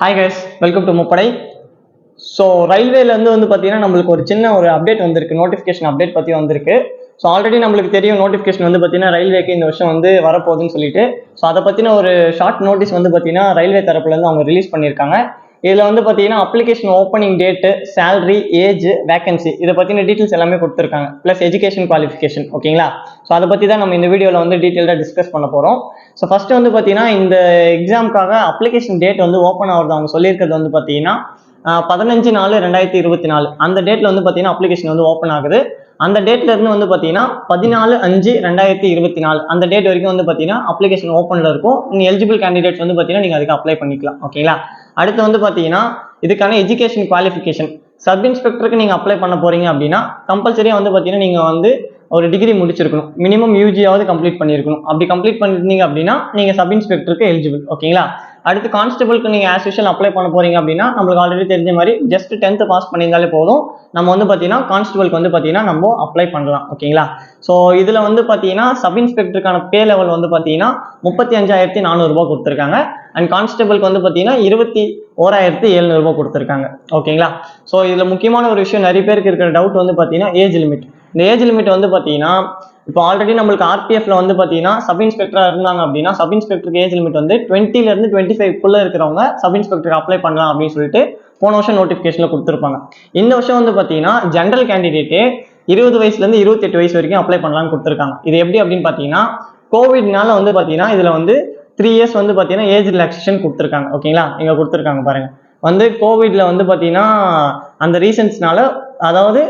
Hi guys welcome to முப்படை so ரயில்வேலேருந்து வந்து பார்த்தீங்கன்னா நம்மளுக்கு ஒரு சின்ன ஒரு அப்டேட் வந்திருக்கு. நோட்டிஃபிகேஷன் அப்டேட் பற்றி வந்திருக்கு. ஸோ ஆல்ரெடி நம்மளுக்கு தெரியும் நோட்டிஃபிகேஷன் வந்து பார்த்தீங்கன்னா ரயில்வேக்கு இந்த வருஷம் வந்து வரப்போகுதுன்னு சொல்லிட்டு. ஸோ அதை பற்றின ஒரு ஷார்ட் நோட்டீஸ் வந்து பார்த்தீங்கன்னா ரயில்வே தரப்புலேருந்து அவங்க ரிலீஸ் பண்ணியிருக்காங்க. இதில் வந்து பார்த்தீங்கன்னா application opening date salary age vacancy இதை பற்றின டீட்டெயில்ஸ் எல்லாமே கொடுத்துருக்காங்க. ப்ளஸ் எஜுகேஷன் குவாலிஃபிகேஷன் ஓகேங்களா ஸோ அதை பற்றி தான் நம்ம இந்த வீடியோவில் வந்து டீட்டெயிலாக டிஸ்கஸ் பண்ண போகிறோம் ஸோ ஃபஸ்ட்டு வந்து பார்த்தீங்கன்னா இந்த எக்ஸாமுக்காக அப்ளிகேஷன் டேட் வந்து ஓப்பன் ஆகிறது அவங்க சொல்லியிருக்கிறது வந்து பார்த்தீங்கன்னா பதினஞ்சு நாலு ரெண்டாயிரத்தி இருபத்தி நாலு. அந்த டேட்டில் வந்து பார்த்தீங்கன்னா அப்ளிகேஷன் வந்து ஓப்பன் ஆகுது. அந்த டேட்ல இருந்து வந்து பார்த்தீங்கன்னா பதினாலு அஞ்சு ரெண்டாயிரத்தி இருபத்தி நாலு. அந்த டேட் வரைக்கும் வந்து பார்த்தீங்கன்னா அப்ளிகேஷன் ஓப்பனில் இருக்கும். நீங்கள் எலிஜிபிள் கேண்டிடேட்ஸ் வந்து பார்த்தீங்கன்னா நீங்கள் அதுக்கு அப்ளை பண்ணிக்கலாம் ஓகேங்களா அடுத்து வந்து பார்த்தீங்கன்னா இதுக்கான எஜுகேஷன் குவாலிஃபிகேஷன் சப் இன்ஸ்பெக்டருக்கு நீங்கள் அப்ளை பண்ண போறீங்க அப்படின்னா கம்பல்சரியாக வந்து பார்த்தீங்கன்னா நீங்கள் வந்து ஒரு டிகிரி முடிச்சிருக்கணும். மினிமம் யூஜியாவது கம்ப்ளீட் பண்ணியிருக்கணும் அப்படி கம்ப்ளீட் பண்ணிருந்தீங்க அப்படின்னா நீங்கள் சப் இன்ஸ்பெக்டருக்கு எலிஜிபிள் ஓகேங்களா? அடுத்து கான்ஸ்டபிளுக்கு நீங்கள் ஆஸ் யூஷுவல் அப்ளை பண்ண போறீங்க அப்படின்னா நம்மளுக்கு ஆல்ரெடி தெரிஞ்ச மாதிரி ஜஸ்ட் டென்த்து பாஸ் பண்ணியிருந்தாலே போதும். நம்ம வந்து பார்த்தீங்கன்னா கான்ஸ்டபிளுக்கு வந்து பார்த்தீங்கன்னா நம்ம அப்ளை பண்ணலாம் ஓகேங்களா? ஸோ இதில் வந்து பார்த்தீங்கன்னா சப் இன்ஸ்பெக்டருக்கான பே லெவல் வந்து பார்த்தீங்கன்னா முப்பத்தி அஞ்சாயிரத்தி நானூறுரூபா கொடுத்துருக்காங்க. அண்ட் கான்ஸ்டபிளுக்கு வந்து பார்த்தீங்கன்னா இருபத்தி ஓராயிரத்தி எழுநூறுபா கொடுத்துருக்காங்க. ஓகேங்களா ஸோ இதில் முக்கியமான ஒரு விஷயம் நிறைய பேருக்கு இருக்கிற டவுட் வந்து பார்த்தீங்கன்னா ஏஜ் லிமிட் இந்த ஏஜ் லிமிட் வந்து பார்த்தீங்கன்னா இப்போ ஆல்ரெடி நம்மளுக்கு ஆர்பிஎஃப்ல வந்து பார்த்தீங்கன்னா சப் இன்ஸ்பெக்டராக இருந்தாங்க அப்படின்னா சப் இன்ஸ்பெக்டருக்கு ஏஜ் லிமிட் வந்து டுவெண்ட்டிலேருந்து டுவெண்ட்டி ஃபைவ்க்குள்ளே இருக்கிறவங்க சப் இன்ஸ்பெக்டருக்கு அப்ளை பண்ணலாம் அப்படின்னு சொல்லிட்டு போன வருஷம் நோட்டிஃபிகேஷனில் கொடுத்துருப்பாங்க. இந்த வருஷம் வந்து பார்த்தீங்கன்னா ஜென்ரல் கேண்டிடேட்டே இருபது வயசுலேருந்து இருபத்தெட்டு வயசு வரைக்கும் அப்ளை பண்ணலாம்னு கொடுத்துருக்காங்க. இது எப்படி அப்படின்னு பார்த்தீங்கன்னா கோவிட்னால வந்து பார்த்தீங்கன்னா இதில் வந்து த்ரீ இயர்ஸ் வந்து பார்த்தீங்கன்னா ஏஜ் ரிலாக்ஸேஷன் கொடுத்துருக்காங்க. ஓகேங்களா இங்கே கொடுத்துருக்காங்க பாருங்கள் வந்து கோவிட்ல வந்து பார்த்தீங்கன்னா அந்த ரீசன்ஸ்னால அதாவது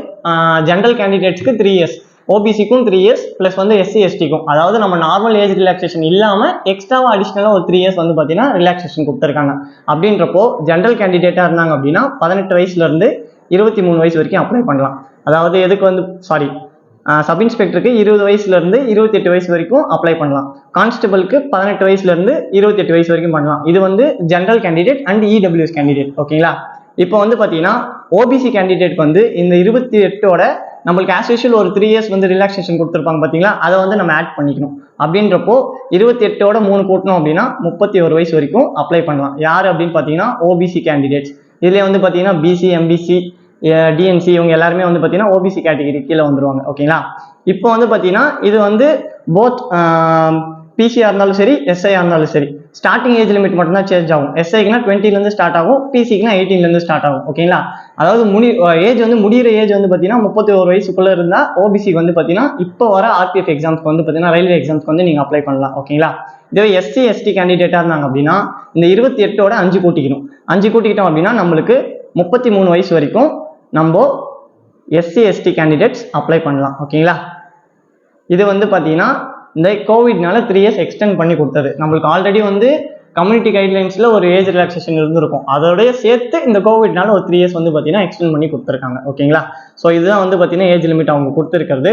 ஜென்ரல் கேண்டிடேட்ஸ்க்கு த்ரீ இயர்ஸ் ஓபிசிக்கும் த்ரீ இயர்ஸ் ப்ளஸ் வந்து எஸ்சி எஸ்டிக்கும் அதாவது நம்ம நார்மல் ஏஜ் ரிலாக்ஸேஷன் இல்லாமல் எக்ஸ்ட்ராவாக அடிஷ்னலாக ஒரு த்ரீ இயர்ஸ் வந்து பார்த்தீங்கன்னா ரிலாக்ஸேஷன் கொடுத்துருக்காங்க. அப்படின்றப்போ ஜென்ரல் கேண்டிடேட்டாக இருந்தாங்க அப்படின்னா பதினெட்டு வயசுலேருந்து இருபத்தி மூணு வயசு வரைக்கும் அப்ளை பண்ணலாம். அதாவது எதுக்கு வந்து சாரி சப் இன்ஸ்பெக்டருக்கு இருபது வயசுலேருந்து இருபத்தெட்டு வயசு வரைக்கும் அப்ளை பண்ணலாம். கான்ஸ்டபிளுக்கு பதினெட்டு வயசுலேருந்து இருபத்தெட்டு வயசு வரைக்கும் பண்ணலாம். இது வந்து general candidate and EWS candidate ஓகேங்களா இப்போ வந்து பார்த்தீங்கன்னா ஓபிசி கேண்டிடேட் வந்து இந்த இருபத்தி எட்டோட நம்மளுக்கு ஆஸ் யூஷுவல் ஒரு த்ரீ இயர்ஸ் வந்து ரிலாக்ஸேஷன் கொடுத்துருப்பாங்க பார்த்தீங்களா அதை வந்து நம்ம ஆட் பண்ணிக்கணும். அப்படின்றப்போ இருபத்தி எட்டோட மூணு கூட்டணும் அப்படின்னா முப்பத்தி ஒரு வயசு வரைக்கும் அப்ளை பண்ணலாம். யார் அப்படின்னு பார்த்தீங்கன்னா ஓபிசி கேண்டிடேட்ஸ் இதில் வந்து பார்த்தீங்கன்னா பிசி எம்பிசி டிஎன்சி இவங்க எல்லாருமே வந்து பார்த்தீங்கன்னா ஓபிசி கேட்டகிரி கீழே வந்துருவாங்க. ஓகேங்களா இப்போ வந்து பார்த்தீங்கன்னா இது வந்து போத் பிசிஆ இருந்தாலும் சரி எஸ்ஐ இருந்தாலும் சரி ஸ்டார்டிங் ஏஜ் லிமிட் மட்டும் தான் சேஞ்ச் ஆகும் எஸ்ஐக்குனா டுவெண்ட்டிலேருந்து ஸ்டார்ட் ஆகும் பிசிக்குனா எயிட்டீன்லேருந்து ஸ்டார்ட் ஆகும். ஓகேங்களா அதாவது முடி ஏஜ் வந்து முடிகிற ஏஜ் வந்து பார்த்தீங்கன்னா முப்பத்தி ஒரு வயசுக்குள்ளே இருந்தால் ஓபிசிக்கு வந்து பார்த்தீங்கன்னா இப்போ வர ஆர்பிஎஃப் எக்ஸாம்ஸ்க்கு வந்து பார்த்தீங்கன்னா ரயில்வே எக்ஸாம்ஸ்க்கு வந்து நீங்கள் அப்ளை பண்ணலாம். ஓகேங்களா இதுவே எஸ்சி எஸ்டி கேண்டிடேட்டாக இருந்தாங்க அப்படின்னா இந்த இருபத்தி எட்டோட அஞ்சு கூட்டிக்கணும். அஞ்சு கூட்டிக்கிட்டோம் அப்படின்னா நம்மளுக்கு முப்பத்தி மூணு வயசு வரைக்கும் நம்ம எஸ்சி எஸ்டி கேண்டிடேட்ஸ் அப்ளை பண்ணலாம் ஓகேங்களா இது வந்து பார்த்தீங்கன்னா இந்த கோவிட்னால த்ரீ இயர்ஸ் எக்ஸ்டெண்ட் பண்ணி கொடுத்தது. நம்மளுக்கு ஆல்ரெடி வந்து கம்யூனிட்டி கைட்லைன்ஸில் ஒரு ஏஜ் ரிலாக்ஸேஷன் இருந்திருக்கும். அதோடய சேர்த்து இந்த கோவிட்னால ஒரு த்ரீ இயர்ஸ் வந்து பார்த்தீங்கன்னா எக்ஸ்டெண்ட் பண்ணி கொடுத்துருக்காங்க ஓகேங்களா ஸோ இதுதான் வந்து பார்த்தீங்கன்னா ஏஜ் லிமிட் அவங்க கொடுத்துருக்கிறது.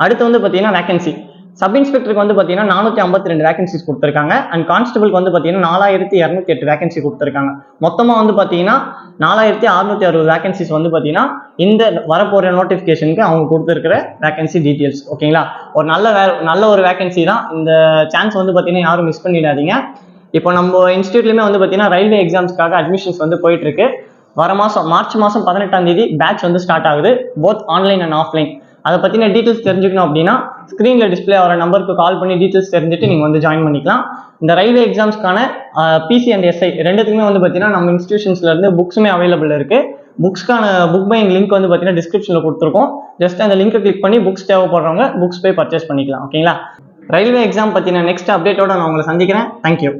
அடுத்து வந்து பார்த்தீங்கன்னா வேகன்சி சப் இன்ஸ்பெக்டருக்கு வந்து பார்த்தீங்கன்னா நானூற்றி ஐம்பத்தி ரெண்டு வேகன்சிஸ் கொடுத்துருக்காங்க. அண்ட் கான்ஸ்டபிளுக்கு வந்து பார்த்தீங்கன்னா நாலாயிரத்தி இரநூத்தி எட்டு வேகன்சி கொடுத்துருக்காங்க. மொத்தமாக வந்து பார்த்தீங்கன்னா நாலாயிரத்தி அறுநூத்தி அறுபது வேகன்சிஸ் வந்து பார்த்தீங்கன்னா இந்த வரப்போகிற நோட்டிஃபிகேஷனுக்கு அவங்க கொடுத்துருக்கிற வேகன்சி டீட்டெயில்ஸ் ஓகேங்களா ஒரு நல்ல வே நல்ல ஒரு வேகன்சி தான். இந்த சான்ஸ் வந்து பார்த்தீங்கன்னா யாரும் மிஸ் பண்ணிடாதீங்க. இப்போ நம்ம இன்ஸ்டியூட்லையுமே வந்து பார்த்தீங்கன்னா ரயில்வே எக்ஸாம்ஸ்க்காக அட்மிஷன்ஸ் வந்து போயிட்டு இருக்கு வர மாதம் மார்ச் மாதம் பதினெட்டாம் தேதி பேட்ச் வந்து ஸ்டார்ட் ஆகுது. போத் ஆன்லைன் அண்ட் ஆஃப்லைன் அதை பற்றின டீட்டெயில்ஸ் தெரிஞ்சுக்கணும் அப்படின்னா ஸ்க்ரீனில் டிஸ்பிளே ஆகிற நம்பருக்கு கால் பண்ணி டீட்டெயில்ஸ் தெரிஞ்சுட்டு நீங்கள் வந்து ஜாயின் பண்ணிக்கலாம். இந்த ரயில்வே எக்ஸாம்ஸ்க்கான பிசி அண்ட் எஸ்ஐ ரெண்டுத்துக்குமே வந்து பார்த்தீங்கன்னா நம்ம இன்ஸ்டியூஷன்ஸ்லேருந்து புக்ஸுமே அவைலபிள் இருக்குது புக்ஸ்க்கான புக் பையிங் லிங்க் வந்து பார்த்தீங்கன்னா டிஸ்கிரிப்ஷனில் கொடுத்துருக்கோம். ஜஸ்ட் அந்த லிங்கை கிளிக் பண்ணி புக்ஸ் தேவைப்படுறவங்க புக்ஸ் போய் பர்ச்சேஸ் பண்ணிக்கலாம் ஓகேங்களா ரயில்வே எக்ஸாம் பற்றின நெக்ஸ்ட் அப்டேட்டோட நான் உங்களை சந்திக்கிறேன். தேங்க்யூ